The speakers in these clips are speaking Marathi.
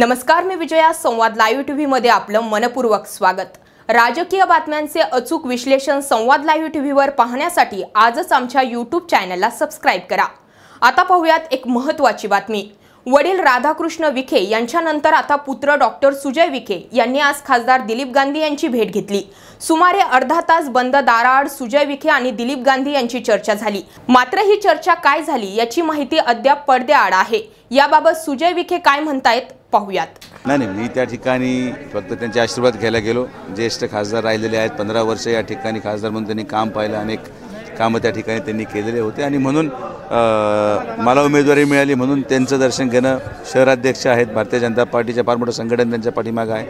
नमस्कार मी विजया. संवाद लाईव्ह टीव्ही मध्ये आपलं मनपूर्वक स्वागत. राजकीय बातम्यांचे अचूक विश्लेषण संवाद लाईव्ह टीव्हीवर पाहण्यासाठी आजच आमच्या यूट्यूब चॅनलला सबस्क्राईब करा. आता पाहूयात एक महत्त्वाची बातमी. वडील राधाकृष्ण विखे यांच्यानंतर आता पुत्र डॉक्टर सुजय विखे यांनी आज खासदार दिलीप गांधी यांची भेट घेतली. सुमारे अर्धा तास बंद दाराआड सुजय विखे आणि दिलीप गांधी यांची चर्चा झाली. मात्र ही चर्चा काय झाली याची माहिती अद्याप पडद्याआड आहे. याबाबत सुजय विखे काय म्हणतायत पाहूयात. नाही नाही मी त्या ठिकाणी फक्त त्यांचे आशीर्वाद घ्यायला गेलो. ज्येष्ठ खासदार राहिलेले आहेत. पंधरा वर्ष या ठिकाणी खासदार म्हणून त्यांनी काम पाहिलं. अनेक कामं त्या ठिकाणी त्यांनी केलेले होते. आणि म्हणून मला उमेदवारी मिळाली म्हणून त्यांचं दर्शन घेणं शहराध्यक्ष आहेत भारतीय जनता पार्टीच्या फार मोठं संघटन त्यांच्या पाठीमागं आहे.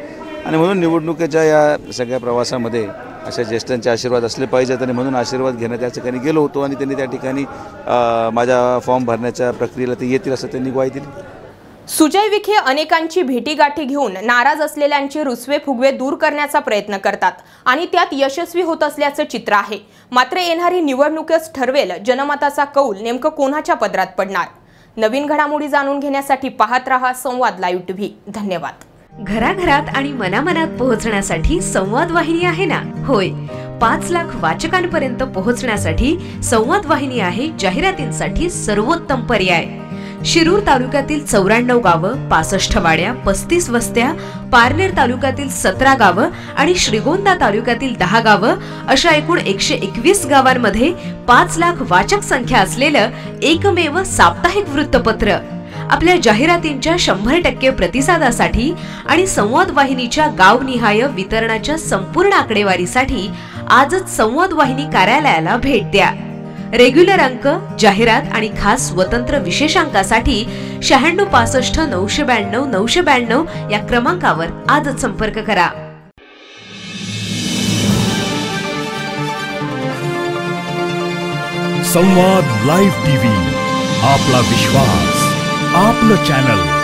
आणि म्हणून निवडणुकीच्या या सगळ्या प्रवासामध्ये अशा ज्येष्ठांचे आशीर्वाद असले पाहिजेत आणि म्हणून आशीर्वाद घेणं त्या ठिकाणी गेलो होतो आणि त्यांनी त्या ठिकाणी माझ्या फॉर्म भरण्याच्या प्रक्रियेला ते येतील असं त्यांनी ग्वाही दिली. सुजय विखे अनेकांची भेटीगाठी घेऊन नाराज असलेल्यांचे रुसवे फुगवे दूर करण्याचा प्रयत्न करतात आणि त्यात यशस्वी होत असल्याचं चित्र आहे. मात्र येणारी निवडणूकच ठरवेल जनमताचा कौल नेमकं कोणाच्या पदरात पडणार? नवीन घडामोडी जाणून घेण्यासाठी पाहत रहा संवाद लाईव्ह टीव्ही. धन्यवाद. घराघरात आणि मनामनात पोहोचण्यासाठी संवाद वाहिनी आहे ना? होय. पाच लाख वाचकांपर्यंत पोहोचण्यासाठी संवाद वाहिनी आहे जाहिरातींसाठी सर्वोत्तम पर्याय. शिरूर तालुक्यातील चौऱ्याण्णव गावं पासष्ट वाड्या पस्तीस वस्त्या पारनेर तालुक्यातील सतरा गावं आणि श्रीगोंदा तालुक्यातील दहा गावं अशा एकूण एकशे एकवीस गावांमध्ये पाच लाख वाचक संख्या असलेलं एकमेव साप्ताहिक वृत्तपत्र. आपल्या जाहिरातींच्या शंभर टक्के प्रतिसादासाठी आणि संवाद वाहिनीच्या गावनिहाय वितरणाच्या संपूर्ण आकडेवारीसाठी आजच संवाद वाहिनी कार्यालयाला भेट द्या. रेग्युलर अंक जाहिरात आणि खास स्वतंत्र विशेषांकासाठी शहाण्णव पासष्ट नऊशे ब्याण्णव नऊशे ब्याण्णव या क्रमांकावर आजच संपर्क करा. संवाद लाईव्ह टीव्ही आपला विश्वास आपलं चॅनल